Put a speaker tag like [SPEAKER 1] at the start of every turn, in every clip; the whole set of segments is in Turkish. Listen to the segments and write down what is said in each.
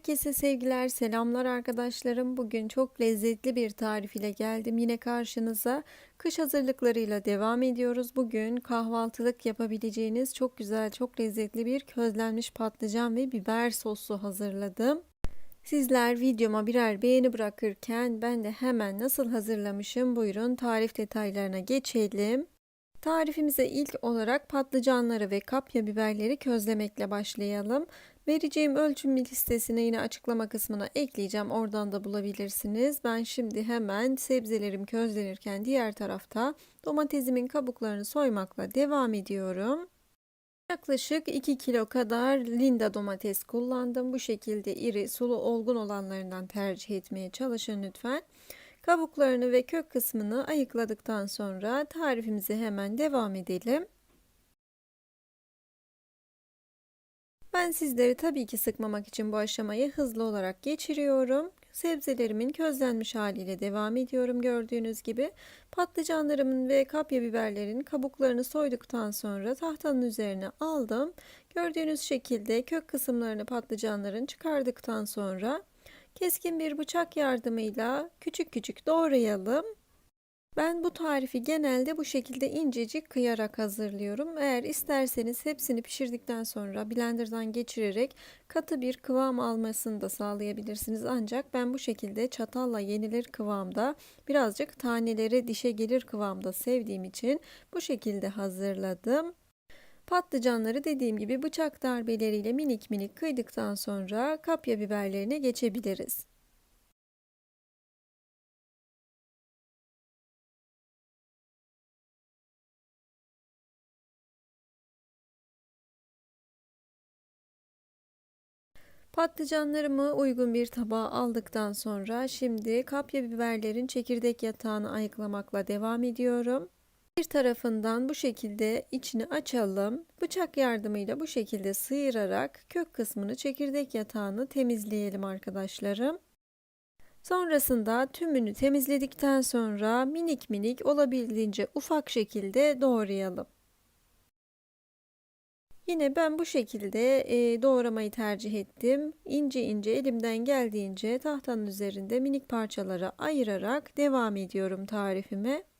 [SPEAKER 1] Herkese sevgiler, selamlar arkadaşlarım. Bugün çok lezzetli bir tarif ile geldim yine karşınıza. Kış hazırlıklarıyla devam ediyoruz. Bugün kahvaltılık yapabileceğiniz çok güzel, çok lezzetli bir közlenmiş patlıcan ve biber soslu hazırladım. Sizler videoma birer beğeni bırakırken ben de hemen nasıl hazırlamışım buyurun tarif detaylarına geçelim. Tarifimize ilk olarak patlıcanları ve kapya biberleri közlemekle başlayalım. Vereceğim ölçüm listesine yine açıklama kısmına ekleyeceğim. Oradan da bulabilirsiniz. Ben şimdi hemen sebzelerim közlenirken diğer tarafta domatesimin kabuklarını soymakla devam ediyorum. Yaklaşık 2 kilo kadar linda domates kullandım. Bu şekilde iri, sulu, olgun olanlarından tercih etmeye çalışın lütfen. Kabuklarını ve kök kısmını ayıkladıktan sonra tarifimize hemen devam edelim. Ben sizleri tabii ki sıkmamak için bu aşamayı hızlı olarak geçiriyorum. Sebzelerimin közlenmiş haliyle devam ediyorum gördüğünüz gibi. Patlıcanlarımın ve kapya biberlerin kabuklarını soyduktan sonra tahtanın üzerine aldım. Gördüğünüz şekilde kök kısımlarını patlıcanların çıkardıktan sonra keskin bir bıçak yardımıyla küçük küçük doğrayalım. Ben bu tarifi genelde bu şekilde incecik kıyarak hazırlıyorum. Eğer isterseniz hepsini pişirdikten sonra blenderdan geçirerek katı bir kıvam almasını da sağlayabilirsiniz. Ancak ben bu şekilde çatalla yenilir kıvamda birazcık taneleri dişe gelir kıvamda sevdiğim için bu şekilde hazırladım. Patlıcanları dediğim gibi bıçak darbeleriyle minik minik kıydıktan sonra kapya biberlerine geçebiliriz. Patlıcanlarımı uygun bir tabağa aldıktan sonra şimdi kapya biberlerin çekirdek yatağını ayıklamakla devam ediyorum. Bir tarafından bu şekilde içini açalım. Bıçak yardımıyla bu şekilde sıyırarak kök kısmını çekirdek yatağını temizleyelim arkadaşlarım. Sonrasında tümünü temizledikten sonra minik minik olabildiğince ufak şekilde doğrayalım. Yine ben bu şekilde e, doğramayı tercih ettim. İnce ince elimden geldiğince tahtanın üzerinde minik parçalara ayırarak devam ediyorum tarifime.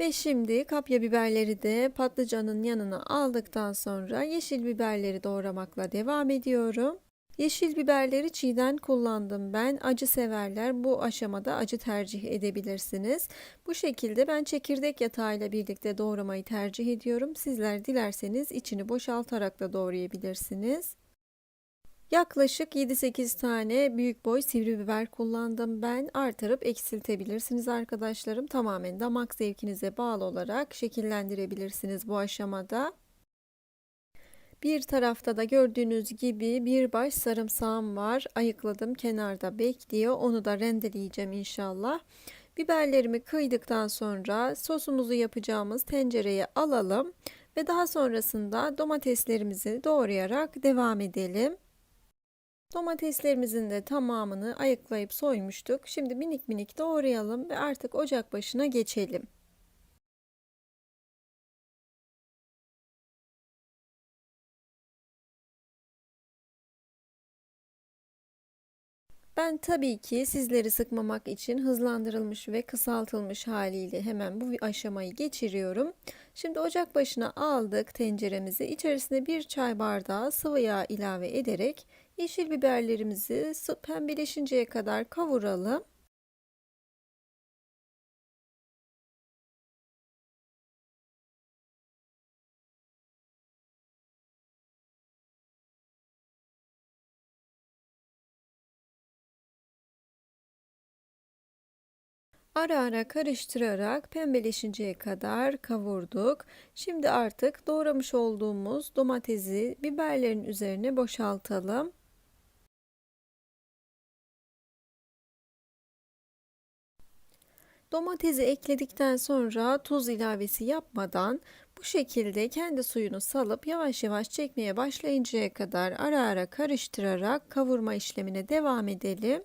[SPEAKER 1] Ve şimdi kapya biberleri de patlıcanın yanına aldıktan sonra yeşil biberleri doğramakla devam ediyorum. Yeşil biberleri çiğden kullandım ben. Acı severler bu aşamada acı tercih edebilirsiniz. Bu şekilde ben çekirdek yatağıyla birlikte doğramayı tercih ediyorum. Sizler dilerseniz içini boşaltarak da doğrayabilirsiniz. Yaklaşık 7-8 tane büyük boy sivri biber kullandım ben. Artırıp eksiltebilirsiniz arkadaşlarım. Tamamen damak zevkinize bağlı olarak şekillendirebilirsiniz bu aşamada. Bir tarafta da gördüğünüz gibi bir baş sarımsağım var. Ayıkladım kenarda bekliyor. Onu da rendeleyeceğim inşallah. Biberlerimi kıydıktan sonra sosumuzu yapacağımız tencereye alalım ve daha sonrasında domateslerimizi doğrayarak devam edelim. Domateslerimizin de tamamını ayıklayıp soymuştuk. Şimdi minik minik doğrayalım ve artık ocak başına geçelim. Ben tabii ki sizleri sıkmamak için hızlandırılmış ve kısaltılmış haliyle hemen bu aşamayı geçiriyorum. Şimdi ocak başına aldık tenceremizi. İçerisine bir çay bardağı sıvı yağ ilave ederek yeşil biberlerimizi pembeleşinceye kadar kavuralım. Ara ara karıştırarak pembeleşinceye kadar kavurduk. Şimdi artık doğramış olduğumuz domatesi biberlerin üzerine boşaltalım. Domatesi ekledikten sonra tuz ilavesi yapmadan bu şekilde kendi suyunu salıp yavaş yavaş çekmeye başlayıncaya kadar ara ara karıştırarak kavurma işlemine devam edelim.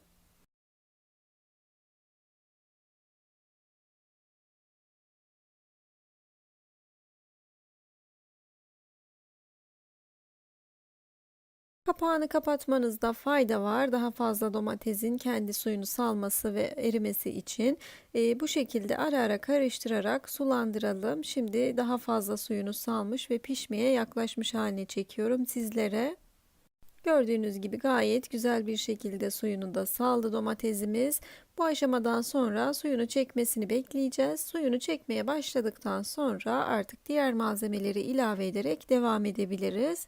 [SPEAKER 1] Kapağını kapatmanızda fayda var. Daha fazla domatesin kendi suyunu salması ve erimesi için. E, bu şekilde ara ara karıştırarak sulandıralım. Şimdi daha fazla suyunu salmış ve pişmeye yaklaşmış haline çekiyorum sizlere. Gördüğünüz gibi gayet güzel bir şekilde suyunu da saldı domatesimiz. Bu aşamadan sonra suyunu çekmesini bekleyeceğiz. Suyunu çekmeye başladıktan sonra artık diğer malzemeleri ilave ederek devam edebiliriz.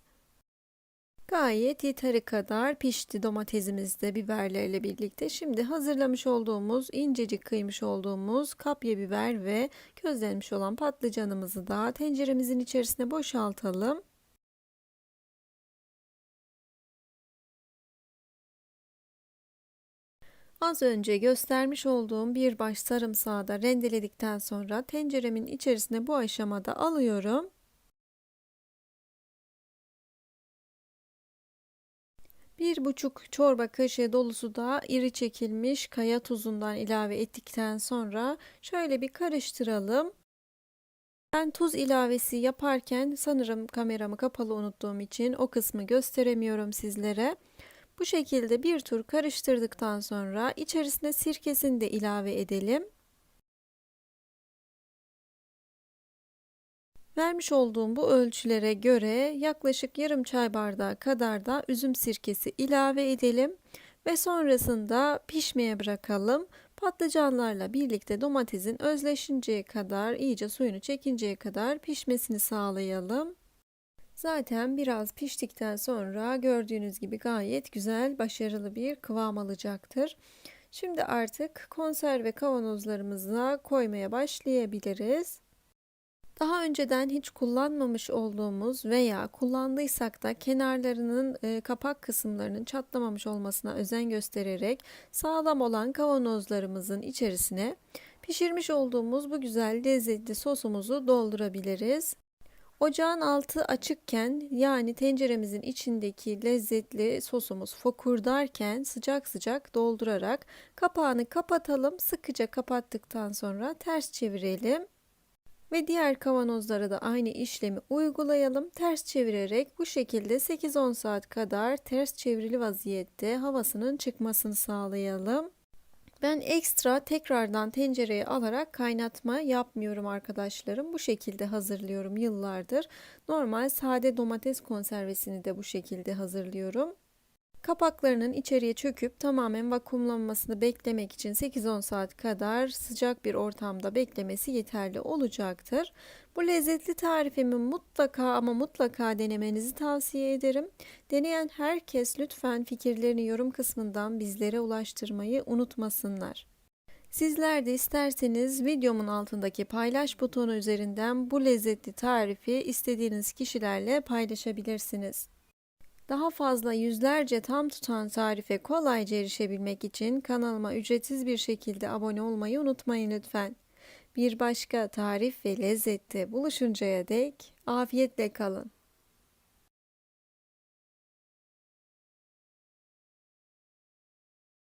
[SPEAKER 1] Gayet yeteri kadar pişti domatesimiz de biberlerle birlikte. Şimdi hazırlamış olduğumuz incecik kıymış olduğumuz kapya biber ve közlenmiş olan patlıcanımızı da tenceremizin içerisine boşaltalım. Az önce göstermiş olduğum bir baş sarımsağı da rendeledikten sonra tenceremin içerisine bu aşamada alıyorum. Bir buçuk çorba kaşığı dolusu da iri çekilmiş kaya tuzundan ilave ettikten sonra şöyle bir karıştıralım. Ben tuz ilavesi yaparken sanırım kameramı kapalı unuttuğum için o kısmı gösteremiyorum sizlere. Bu şekilde bir tur karıştırdıktan sonra içerisine sirkesini de ilave edelim. Vermiş olduğum bu ölçülere göre yaklaşık yarım çay bardağı kadar da üzüm sirkesi ilave edelim ve sonrasında pişmeye bırakalım. Patlıcanlarla birlikte domatesin özleşinceye kadar, iyice suyunu çekinceye kadar pişmesini sağlayalım. Zaten biraz piştikten sonra gördüğünüz gibi gayet güzel, başarılı bir kıvam alacaktır. Şimdi artık konserve kavanozlarımıza koymaya başlayabiliriz. Daha önceden hiç kullanmamış olduğumuz veya kullandıysak da kenarlarının e, kapak kısımlarının çatlamamış olmasına özen göstererek sağlam olan kavanozlarımızın içerisine pişirmiş olduğumuz bu güzel lezzetli sosumuzu doldurabiliriz. Ocağın altı açıkken yani tenceremizin içindeki lezzetli sosumuz fokurdarken sıcak sıcak doldurarak kapağını kapatalım. Sıkıca kapattıktan sonra ters çevirelim. Ve diğer kavanozlara da aynı işlemi uygulayalım. Ters çevirerek bu şekilde 8-10 saat kadar ters çevrili vaziyette havasının çıkmasını sağlayalım. Ben ekstra tekrardan tencereye alarak kaynatma yapmıyorum arkadaşlarım. Bu şekilde hazırlıyorum yıllardır. Normal sade domates konservesini de bu şekilde hazırlıyorum. Kapaklarının içeriye çöküp tamamen vakumlanmasını beklemek için 8-10 saat kadar sıcak bir ortamda beklemesi yeterli olacaktır. Bu lezzetli tarifimi mutlaka ama mutlaka denemenizi tavsiye ederim. Deneyen herkes lütfen fikirlerini yorum kısmından bizlere ulaştırmayı unutmasınlar. Sizler de isterseniz videomun altındaki paylaş butonu üzerinden bu lezzetli tarifi istediğiniz kişilerle paylaşabilirsiniz. Daha fazla yüzlerce tam tutan tarife kolayca erişebilmek için kanalıma ücretsiz bir şekilde abone olmayı unutmayın lütfen. Bir başka tarif ve lezzette buluşuncaya dek afiyetle kalın.